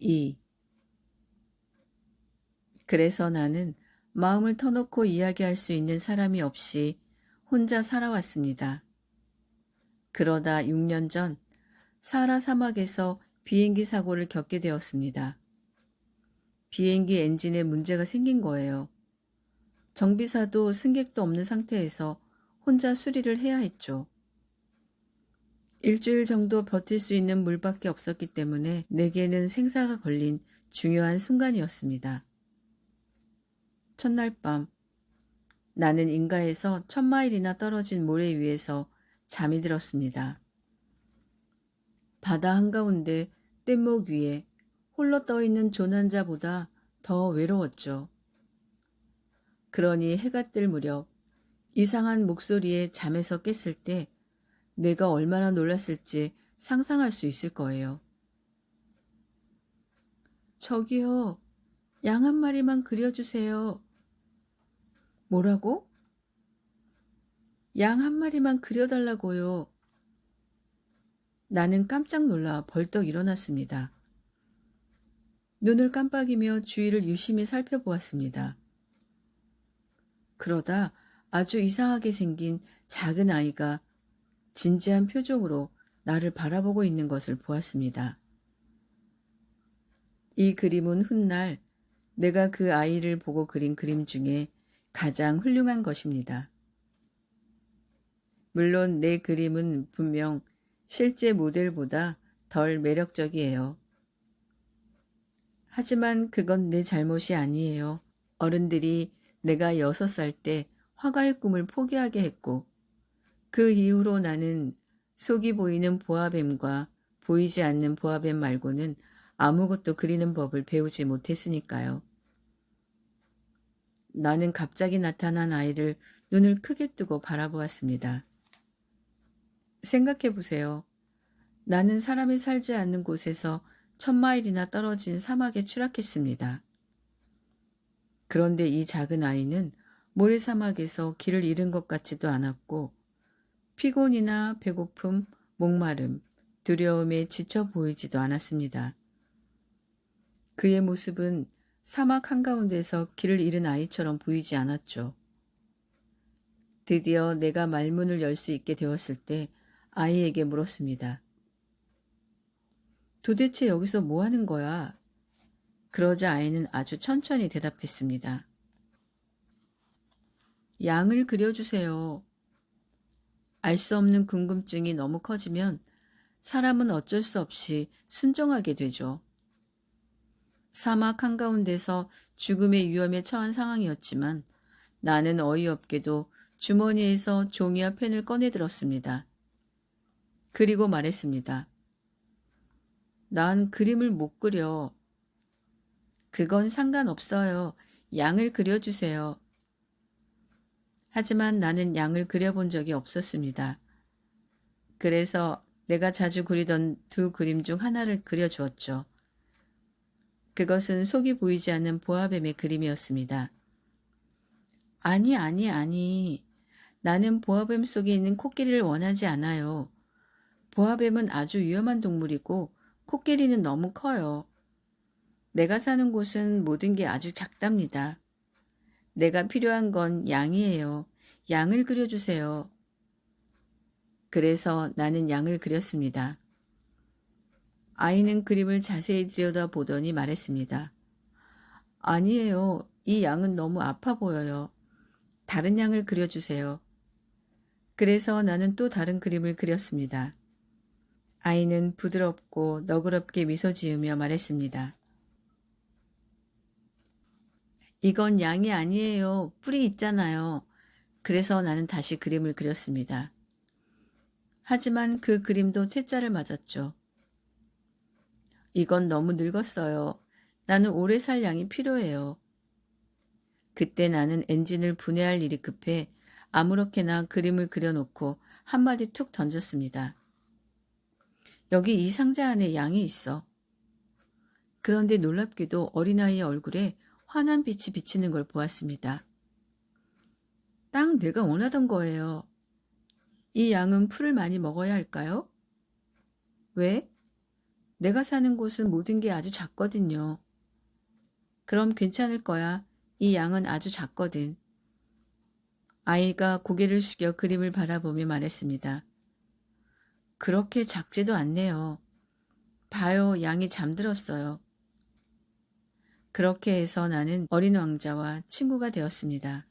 2. 그래서 나는 마음을 터놓고 이야기할 수 있는 사람이 없이 혼자 살아왔습니다. 그러다 6년 전 사하라 사막에서 비행기 사고를 겪게 되었습니다. 비행기 엔진에 문제가 생긴 거예요. 정비사도 승객도 없는 상태에서 혼자 수리를 해야 했죠. 일주일 정도 버틸 수 있는 물밖에 없었기 때문에 내게는 생사가 걸린 중요한 순간이었습니다. 첫날 밤, 나는 인가에서 천마일이나 떨어진 모래 위에서 잠이 들었습니다. 바다 한가운데 뗏목 위에 홀로 떠있는 조난자보다 더 외로웠죠. 그러니 해가 뜰 무렵 이상한 목소리에 잠에서 깼을 때 내가 얼마나 놀랐을지 상상할 수 있을 거예요. 저기요, 양 한 마리만 그려주세요. 뭐라고? 양 한 마리만 그려달라고요. 나는 깜짝 놀라 벌떡 일어났습니다. 눈을 깜빡이며 주위를 유심히 살펴보았습니다. 그러다 아주 이상하게 생긴 작은 아이가 진지한 표정으로 나를 바라보고 있는 것을 보았습니다. 이 그림은 훗날 내가 그 아이를 보고 그린 그림 중에 가장 훌륭한 것입니다. 물론 내 그림은 분명 실제 모델보다 덜 매력적이에요. 하지만 그건 내 잘못이 아니에요. 어른들이 내가 여섯 살때 화가의 꿈을 포기하게 했고, 그 이후로 나는 속이 보이는 보아뱀과 보이지 않는 보아뱀 말고는 아무것도 그리는 법을 배우지 못했으니까요. 나는 갑자기 나타난 아이를 눈을 크게 뜨고 바라보았습니다. 생각해 보세요. 나는 사람이 살지 않는 곳에서 천마일이나 떨어진 사막에 추락했습니다. 그런데 이 작은 아이는 모래사막에서 길을 잃은 것 같지도 않았고 피곤이나 배고픔, 목마름, 두려움에 지쳐 보이지도 않았습니다. 그의 모습은 사막 한가운데서 길을 잃은 아이처럼 보이지 않았죠. 드디어 내가 말문을 열 수 있게 되었을 때 아이에게 물었습니다. 도대체 여기서 뭐 하는 거야? 그러자 아이는 아주 천천히 대답했습니다. 양을 그려주세요. 알 수 없는 궁금증이 너무 커지면 사람은 어쩔 수 없이 순종하게 되죠. 사막 한가운데서 죽음의 위험에 처한 상황이었지만 나는 어이없게도 주머니에서 종이와 펜을 꺼내 들었습니다. 그리고 말했습니다. 난 그림을 못 그려. 그건 상관없어요. 양을 그려주세요. 하지만 나는 양을 그려본 적이 없었습니다. 그래서 내가 자주 그리던 두 그림 중 하나를 그려주었죠. 그것은 속이 보이지 않는 보아뱀의 그림이었습니다. 아니, 아니, 아니. 나는 보아뱀 속에 있는 코끼리를 원하지 않아요. 보아뱀은 아주 위험한 동물이고 코끼리는 너무 커요. 내가 사는 곳은 모든 게 아주 작답니다. 내가 필요한 건 양이에요. 양을 그려주세요. 그래서 나는 양을 그렸습니다. 아이는 그림을 자세히 들여다보더니 말했습니다. 아니에요. 이 양은 너무 아파 보여요. 다른 양을 그려주세요. 그래서 나는 또 다른 그림을 그렸습니다. 아이는 부드럽고 너그럽게 미소 지으며 말했습니다. 이건 양이 아니에요. 뿔이 있잖아요. 그래서 나는 다시 그림을 그렸습니다. 하지만 그 그림도 퇴짜를 맞았죠. 이건 너무 늙었어요. 나는 오래 살 양이 필요해요. 그때 나는 엔진을 분해할 일이 급해 아무렇게나 그림을 그려놓고 한마디 툭 던졌습니다. 여기 이 상자 안에 양이 있어. 그런데 놀랍게도 어린아이의 얼굴에 환한 빛이 비치는 걸 보았습니다. 딱 내가 원하던 거예요. 이 양은 풀을 많이 먹어야 할까요? 왜? 내가 사는 곳은 모든 게 아주 작거든요. 그럼 괜찮을 거야. 이 양은 아주 작거든. 아이가 고개를 숙여 그림을 바라보며 말했습니다. 그렇게 작지도 않네요. 봐요, 양이 잠들었어요. 그렇게 해서 나는 어린 왕자와 친구가 되었습니다.